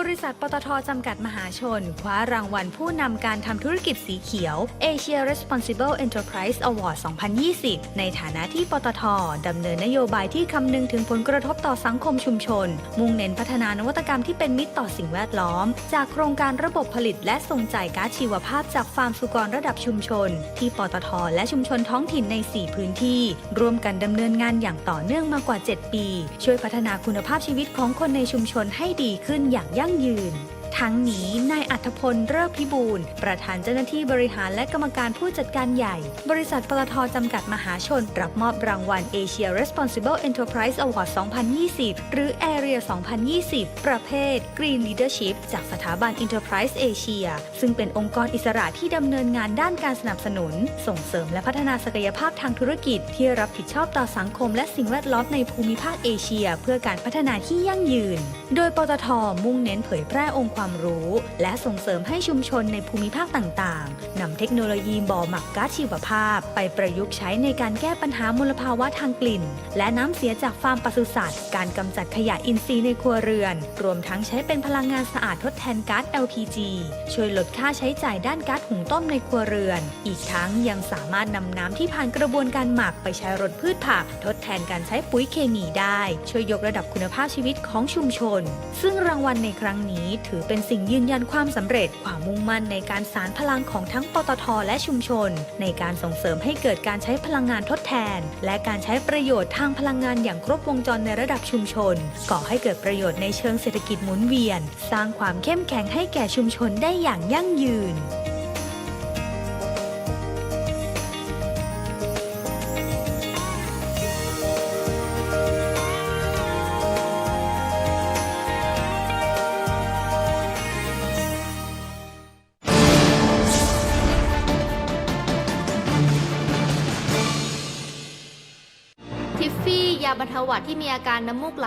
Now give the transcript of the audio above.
บริษัทปตทจำกัดมหาชน คว้ารางวัลผู้นำการทำธุรกิจสีเขียว Asia Responsible Enterprise Award 2020 ในฐานะที่ปตทดำเนินนโยบายที่คำนึงถึงผลกระทบต่อสังคมชุมชน มุ่งเน้นพัฒนานวัตกรรมที่เป็นมิตรต่อสิ่งแวดล้อม จากโครงการระบบผลิตและส่งจ่ายก๊าซชีวภาพจากฟาร์มสุกรระดับชุมชน ที่ปตทและชุมชนท้องถิ่นใน 4 พื้นที่ ร่วมกันดำเนินงานอย่างต่อเนื่องมากว่า 7 ปี ช่วยพัฒนาคุณภาพชีวิตของคนในชุมชนให้ดีขึ้นอย่างยั่งยั่งยืน ทั้งนี้นายอัธพลเลิกพิบูลประธานเจ้าหน้าที่บริหารและกรรมการผู้จัดการใหญ่ บริษัทปตทจำกัดมหาชน รับมอบรางวัล Asia Responsible Enterprise Award 2020 หรือ Area 2020 ประเภท Green Leadership จากสถาบัน Enterprise Asia ซึ่งเป็นองค์กรอิสระที่ดำเนินงานด้านการสนับสนุน ส่งเสริมและพัฒนาศักยภาพทางธุรกิจ ที่รับผิดชอบต่อสังคม และสิ่งแวดล้อมในภูมิภาคเอเชีย เพื่อการพัฒนาที่ยั่งยืน โดยปตทมุ่งเน้นเผยแพร่องค์ความรู้ และส่งเสริมให้ชุมชนในภูมิภาคต่างๆนำเทคโนโลยีบ่อหมักก๊าซชีวภาพ ไปประยุกต์ใช้ในการแก้ปัญหามลภาวะทางกลิ่น และน้ำเสียจากฟาร์มปศุสัตว์ การกำจัดขยะอินทรีย์ในครัวเรือน รวมทั้งใช้เป็นพลังงานสะอาดทดแทนก๊าซ LPG ช่วยลดค่าใช้จ่ายด้านก๊าซหุงต้มในครัวเรือน อีกทั้งยังสามารถนำน้ำที่ผ่านกระบวนการหมักไปใช้รดพืชผัก ทดแทนการใช้ปุ๋ยเคมีได้ ช่วยยกระดับคุณภาพชีวิตของชุมชน ซึ่งรางวัลในครั้งนี้ถือเป็น็นสิ่งยืนยันความสำเร็จความมุ่งมั่นในการสานพลังของทั้งปตทและชุมชน ในการส่งเสริมให้เกิดการใช้พลังงานทดแทน และการใช้ประโยชน์ทางพลังงานอย่างครบวงจรในระดับชุมชน ก่อให้เกิดประโยชน์ในเชิงเศรษฐกิจหมุนเวียน สร้างความเข้มแข็งให้แก่ชุมชนได้อย่างยั่งยืน ทิฟฟี่ ยาบรรเทาหวัดที่มีอาการน้ำมูกไหล